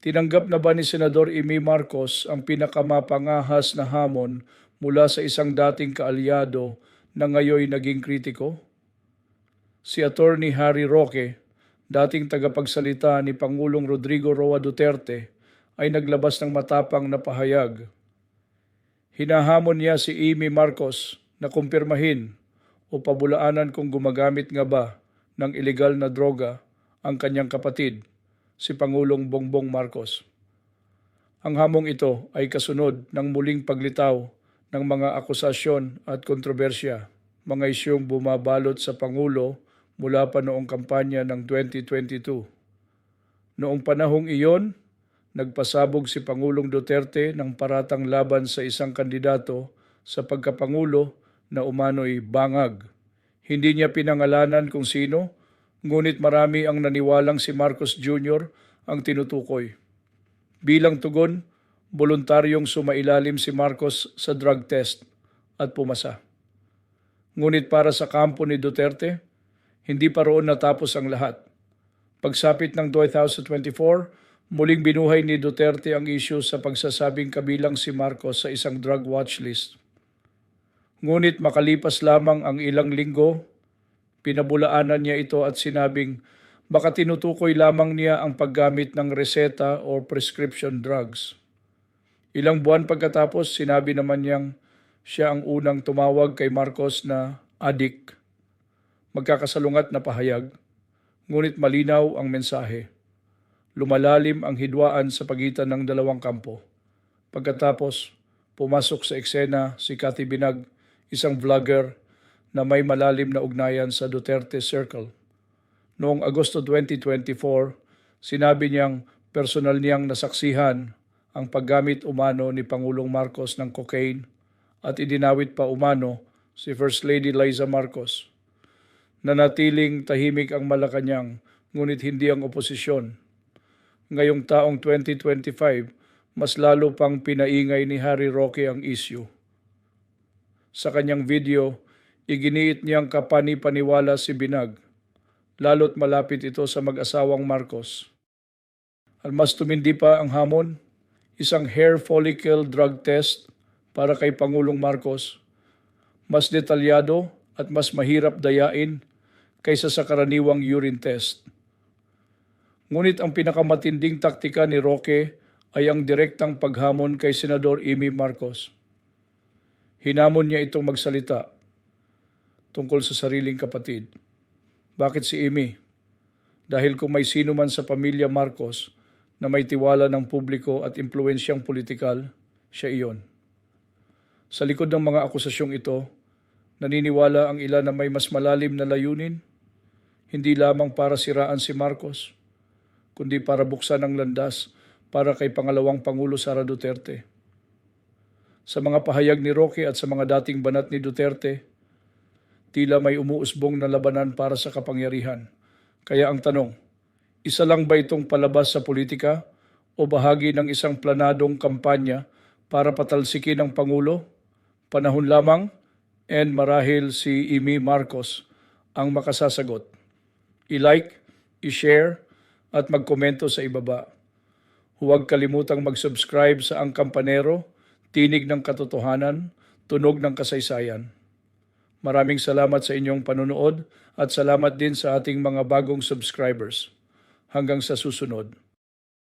Tinanggap na ba ni Senador Amy Marcos ang pinakamapangahas na hamon mula sa isang dating kaalyado na ngayoy naging kritiko? Si Attorney Harry Roque, dating tagapagsalita ni Pangulong Rodrigo Roa Duterte, ay naglabas ng matapang na pahayag. Hinahamon niya si Amy Marcos na kumpirmahin o pabulaanan kung gumagamit nga ba ng ilegal na droga ang kanyang kapatid, si Pangulong Bongbong Marcos. Ang hamong ito ay kasunod ng muling paglitaw ng mga akusasyon at kontrobersya, mga isyong bumabalot sa Pangulo mula pa noong kampanya ng 2022. Noong panahong iyon, nagpasabog si Pangulong Duterte ng paratang laban sa isang kandidato sa pagkapangulo na umano'y bangag. Hindi niya pinangalanan kung sino, ngunit marami ang naniwalang si Marcos Jr. ang tinutukoy. Bilang tugon, voluntaryong sumailalim si Marcos sa drug test at pumasa. Ngunit para sa kampo ni Duterte, hindi pa roon natapos ang lahat. Pagsapit ng 2024, muling binuhay ni Duterte ang issue sa pagsasabing kabilang si Marcos sa isang drug watch list. Ngunit makalipas lamang ang ilang linggo, pinabulaanan niya ito at sinabing baka tinutukoy lamang niya ang paggamit ng reseta o prescription drugs. Ilang buwan pagkatapos, sinabi naman niyang siya ang unang tumawag kay Marcos na adik. Magkakasalungat na pahayag, ngunit malinaw ang mensahe. Lumalalim ang hidwaan sa pagitan ng dalawang kampo. Pagkatapos, pumasok sa eksena si Cathy Binag, isang vlogger na may malalim na ugnayan sa Duterte Circle. Noong Agosto 2024, sinabi niyang personal niyang nasaksihan ang paggamit umano ni Pangulong Marcos ng cocaine at idinawit pa umano si First Lady Liza Marcos. Nanatiling tahimik ang Malacanang ngunit hindi ang oposisyon. Ngayong taong 2025, mas lalo pang pinaingay ni Harry Roque ang issue. Sa kanyang video, iginiit niyang kapani-paniwala si Binag, lalo't malapit ito sa mag-asawang Marcos. At mas tumindi pa ang hamon, isang hair follicle drug test para kay Pangulong Marcos, mas detalyado at mas mahirap dayain kaysa sa karaniwang urine test. Ngunit ang pinakamatinding taktika ni Roque ay ang direktang paghamon kay Senador Amy Marcos. Hinamon niya itong magsalita tungkol sa sariling kapatid. Bakit si Amy? Dahil kung may sino man sa pamilya Marcos na may tiwala ng publiko at impluensyang politikal, siya iyon. Sa likod ng mga akusasyong ito, naniniwala ang ilan na may mas malalim na layunin, hindi lamang para siraan si Marcos, kundi para buksan ang landas para kay pangalawang Pangulo Sara Duterte. Sa mga pahayag ni Roque at sa mga dating banat ni Duterte, tila may umuusbong na labanan para sa kapangyarihan. Kaya ang tanong, isa lang ba itong palabas sa politika o bahagi ng isang planadong kampanya para patalsikin ang Pangulo? Panahon lamang and marahil si Amy Marcos ang makasasagot. I-like, i-share at magkomento sa ibaba. Huwag kalimutang mag-subscribe sa Ang Kampanero, Tinig ng Katotohanan, Tunog ng Kasaysayan. Maraming salamat sa inyong panunood at salamat din sa ating mga bagong subscribers. Hanggang sa susunod.